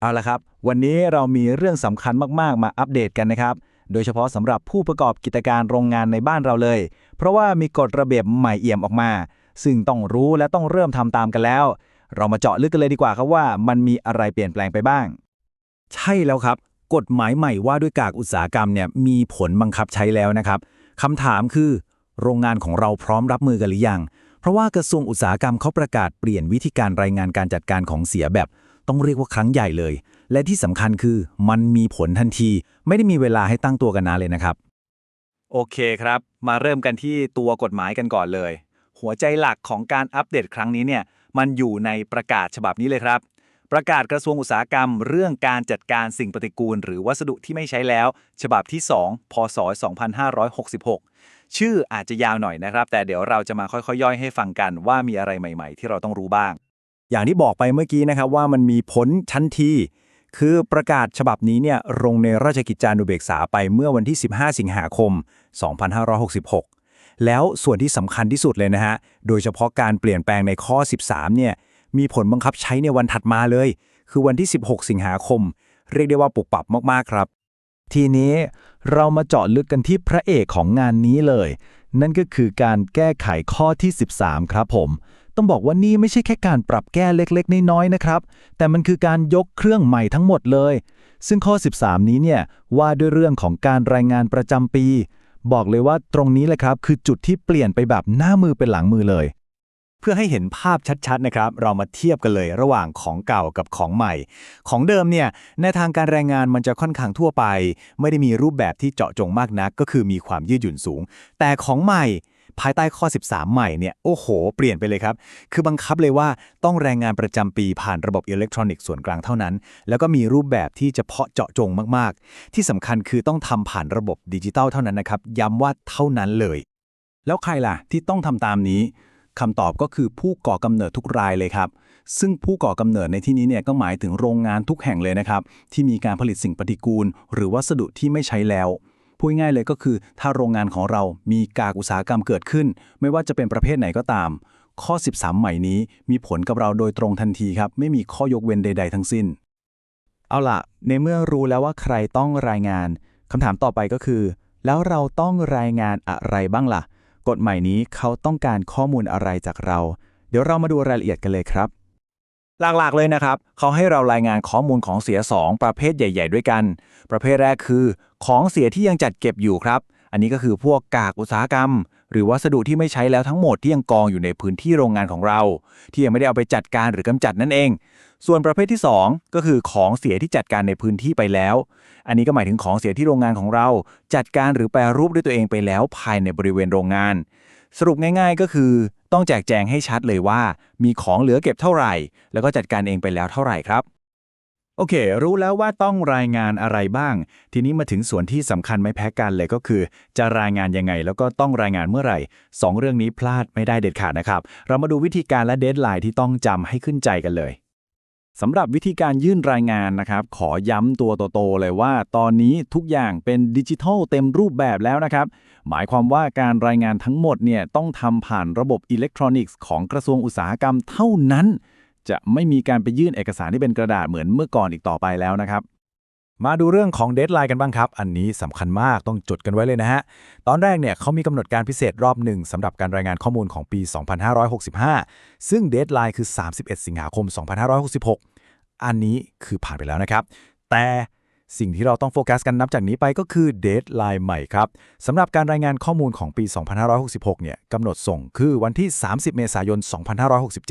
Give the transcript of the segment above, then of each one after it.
เอาละครับ วันนี้เรามีเรื่องสำคัญมาก ๆ มาอัปเดตกันนะครับ โดยเฉพาะสำหรับผู้ประกอบกิจการโรงงานในบ้านเราเลย เพราะว่ามีกฎระเบียบใหม่เอี่ยมออกมา ซึ่งต้องรู้และต้องเริ่มทำตามกันแล้ว เรามาเจาะลึกกันเลยดีกว่าครับว่ามันมีอะไรเปลี่ยนแปลงไปบ้าง ใช่แล้วครับ กฎหมายใหม่ว่าด้วยกากอุตสาหกรรมเนี่ยมีผลบังคับใช้แล้วนะครับคำถามคือ โรงงานของเราพร้อมรับมือกันหรือยัง เพราะว่ากระทรวงอุตสาหกรรมเขาประกาศเปลี่ยนวิธีการรายงานการจัดการของเสียแบบ ต้องเรียกว่าครั้งใหญ่เลย และที่สำคัญคือมันมีผลทันที ไม่ได้มีเวลาให้ตั้งตัวกันนานเลยนะครับ โอเคครับ มาเริ่มกันที่ตัวกฎหมายกันก่อนเลย หัวใจหลักของการอัปเดตครั้งนี้เนี่ยมันอยู่ในประกาศฉบับนี้เลยครับ ประกาศกระทรวงอุตสาหกรรม เรื่องการจัดการสิ่งปฏิกูล หรือวัสดุที่ไม่ใช้แล้ว ฉบับที่ 2 พศ 2566 ชื่ออาจจะยาวหน่อยนะครับ แต่เดี๋ยวเราจะมาค่อยๆ ย่อยให้ฟังกันว่ามีอะไรใหม่ ๆ ที่เราต้องรู้บ้าง อย่างที่บอกไปเมื่อกี้นะครับว่ามันมีผลทันที คือประกาศฉบับนี้เนี่ยลงในราชกิจจานุเบกษาไปเมื่อวันที่ 15 สิงหาคม 2566 แล้วส่วนที่สำคัญที่สุดเลยนะฮะ โดยเฉพาะการเปลี่ยนแปลงในข้อ 13 เนี่ย มีผลบังคับใช้ในวันถัดมาเลย คือวันที่ 16 สิงหาคม เรียกได้ว่าปุกปรับมากๆครับ ทีนี้เรามาเจาะลึกกันที่พระเอกของงานนี้เลย นั่นก็คือการแก้ไขข้อที่ 13 ครับผม ต้องบอกว่านี่ไม่ใช่แค่การปรับแก้เล็กๆ น้อยๆนะครับ แต่มันคือการยกเครื่องใหม่ทั้งหมดเลย ซึ่งข้อ 13 นี้เนี่ยว่าด้วยเรื่องของการรายงานประจำปี บอกเลยว่าตรงนี้แหละครับ คือจุดที่เปลี่ยนไปแบบหน้ามือเป็นหลังมือเลย เพื่อให้เห็นภาพชัดๆนะครับ เรามาเทียบกันเลยระหว่างของเก่ากับของใหม่ ของเดิมเนี่ยในทางการแรงงานมันจะค่อนข้างทั่วไป ไม่ได้มีรูปแบบที่เจาะจงมากนัก ก็คือมีความยืดหยุ่นสูง แต่ของใหม่ ภายใต้ข้อ 13 ใหม่เนี่ยโอ้โห เปลี่ยนไปเลยครับ คือบังคับเลยว่าต้องแรงงานประจำปีผ่านระบบอิเล็กทรอนิกส์ส่วนกลางเท่านั้น แล้วก็มีรูปแบบที่เฉพาะเจาะจงมากๆ ที่สำคัญคือต้องทำผ่านระบบดิจิตัลเท่านั้นนะครับย้ำว่าเท่านั้นเลย แล้วใครล่ะที่ต้องทำตามนี้คำตอบก็คือผู้ก่อกำเนิดทุกรายเลยครับ ซึ่งผู้ก่อกำเนิดในที่นี้เนี่ยก็หมายถึงโรงงานทุกแห่งเลยนะครับ ที่มีการผลิตสิ่งปฏิกูล หรือวัสดุที่ไม่ใช้แล้ว พูดง่ายเลยก็คือ ถ้าโรงงานของเรามีกากอุตสาหกรรมเกิดขึ้น ไม่ว่าจะเป็นประเภทไหนก็ตาม ข้อ 13 ใหม่นี้มีผลกับเราโดยตรงทันทีครับ ไม่มีข้อยกเว้นใด ๆ ทั้งสิ้น เอาล่ะ ในเมื่อรู้แล้วว่าใครต้องรายงานคำถามต่อไปก็คือ แล้วเราต้องรายงานอะไรบ้างล่ะ กฎใหม่นี้เขาต้องการข้อมูลอะไรจากเรา เดี๋ยวเรามาดูรายละเอียดกันเลยครับ หลักๆเลยนะครับ เขาให้เรารายงานข้อมูลของเสีย 2 ประเภทใหญ่ ๆ ด้วยกัน ประเภทแรกคือ ของเสียที่ยังจัดเก็บอยู่ครับ อันนี้ก็คือพวกกากอุตสาหกรรม หรือวัสดุที่ไม่ใช้แล้วทั้งหมดที่ยังกองอยู่ในพื้นที่โรงงานของเรา ที่ยังไม่ได้เอาไปจัดการหรือกำจัดนั่นเอง ส่วนประเภทที่ 2 ก็คือของเสียที่จัดการในพื้นที่ไปแล้ว อันนี้ก็หมายถึงของเสียที่โรงงานของเรา จัดการหรือแปรรูปด้วยตัวเองไปแล้วภายในบริเวณโรงงาน สรุปง่าย ๆ ก็คือต้องแจกแจงให้ชัดเลยว่า มีของเหลือเก็บเท่าไหร่ แล้วก็จัดการเองไปแล้วเท่าไหร่ครับ โอเค รู้แล้วว่าต้องรายงานอะไรบ้าง ทีนี้มาถึงส่วนที่สำคัญไม่แพ้กันเลยก็คือ จะรายงานยังไง แล้วก็ต้องรายงานเมื่อไหร่สองเรื่องนี้พลาดไม่ได้เด็ดขาดนะครับ เรามาดูวิธีการและเดทไลน์ที่ต้องจำให้ขึ้นใจกันเลยสำหรับวิธีการยื่นรายงานนะครับ ขอย้ำตัวโตๆเลยว่า ตอนนี้ทุกอย่างเป็นดิจิทัลเต็มรูปแบบแล้วนะครับ หมายความว่าการรายงานทั้งหมดเนี่ยต้องทำผ่านระบบอิเล็กทรอนิกส์ของกระทรวงอุตสาหกรรมเท่านั้น จะไม่มีการไปยื่นเอกสารที่เป็นกระดาษเหมือนเมื่อก่อนอีกต่อไปแล้วนะครับ มาดูเรื่องของเดทไลน์กันบ้างครับ อันนี้สำคัญมากต้องจดกันไว้เลยนะฮะ ตอนแรกเนี่ยเขามีกำหนดการพิเศษรอบหนึ่งสำหรับการรายงานข้อมูลของปี 2565 ซึ่งเดทไลน์คือ 31 สิงหาคม 2566 อันนี้คือผ่านไปแล้วนะครับ แต่สิ่งที่เราต้องโฟกัสกันนับจากนี้ไปก็คือเดทไลน์ใหม่ครับสำหรับการรายงานข้อมูลของปี 2566 เนี่ยกำหนดส่งคือวันที่ 30 เมษายน 2567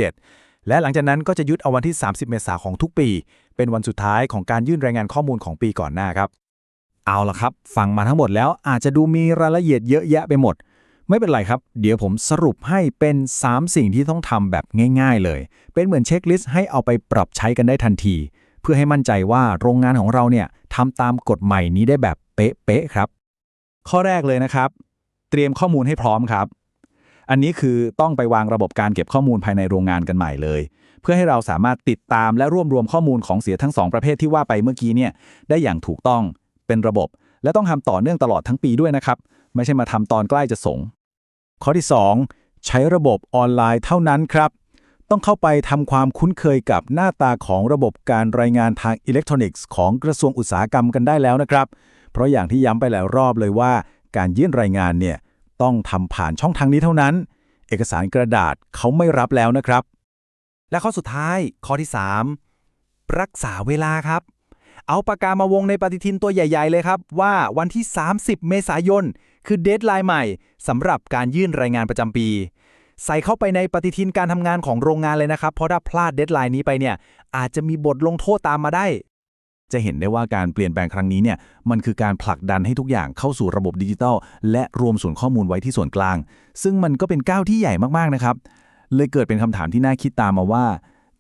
และหลังจากนั้นก็จะยึดเอาวันที่ 30 เมษายนของทุกปี เป็นวันสุดท้ายของการยื่นรายงานข้อมูลของปีก่อนหน้าครับ เอาละครับ ฟังมาทั้งหมดแล้วอาจจะดูมีรายละเอียดเยอะแยะไปหมด ไม่เป็นไรครับ เดี๋ยวผมสรุปให้เป็น 3 สิ่งที่ต้องทำแบบง่าย ๆ เลย เป็นเหมือนเช็คลิสต์ให้เอาไปปรับใช้กันได้ทันที เพื่อให้มั่นใจว่าโรงงานของเราเนี่ยทำตามกฎใหม่นี้ได้แบบเป๊ะๆครับ ข้อแรกเลยนะครับ เตรียมข้อมูลให้พร้อมครับ อันนี้คือต้องไปวางระบบการเก็บข้อมูลภายในโรงงานกันใหม่เลย เพื่อให้เราสามารถติดตามและรวบรวมข้อมูลของเสียทั้งสองประเภทที่ว่าไปเมื่อกี้เนี่ยได้อย่างถูกต้องเป็นระบบ และต้องทำต่อเนื่องตลอดทั้งปีด้วยนะครับ ไม่ใช่มาทำตอนใกล้จะส่งข้อที่ 2 ใช้ระบบออนไลน์เท่านั้นครับ ต้องเข้าไปทำความคุ้นเคยกับหน้าตาของระบบการรายงานทางอิเล็กทรอนิกส์ของกระทรวงอุตสาหกรรมกันได้แล้วนะครับ เพราะอย่างที่ย้ำไปหลายรอบเลยว่า การยื่นรายงานเนี่ย ต้องทำผ่านช่องทางนี้เท่านั้น เอกสารกระดาษเขาไม่รับแล้วนะครับ และข้อสุดท้ายข้อที่ 3 รักษาเวลาครับ เอาปากกามาวงในปฏิทินตัวใหญ่ ๆ เลยครับ ว่าวันที่ 30 เมษายน คือเดทไลน์ใหม่สำหรับการยื่นรายงานประจำปี ใส่เข้าไปในปฏิทินการทำงานของโรงงานเลยนะครับ เพราะถ้าพลาดเดทไลน์นี้ไปเนี่ยอาจจะมีบทลงโทษตามมาได้ จะเห็นได้ว่าการเปลี่ยนแปลงครั้งนี้เนี่ยมันคือการผลักดันให้ทุกอย่างเข้าสู่ระบบดิจิทัล และรวมส่วนข้อมูลไว้ที่ส่วนกลาง ซึ่งมันก็เป็นก้าวที่ใหญ่มากๆนะครับ เลยเกิดเป็นคำถามที่น่าคิดตามมาว่า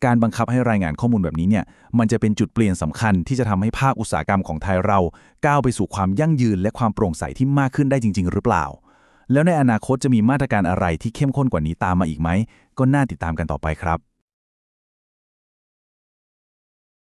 การบังคับให้รายงานข้อมูลแบบนี้เนี่ยมันจะเป็นจุดเปลี่ยนสำคัญที่จะทำให้ภาคอุตสาหกรรมของไทยเรา ก้าวไปสู่ความยั่งยืนและความโปร่งใสที่มากขึ้นได้จริง ๆ หรือเปล่า แล้วในอนาคตจะมีมาตรการอะไรที่เข้มข้นกว่านี้ตามมาอีกไหมก็น่าติดตามกันต่อไปครับ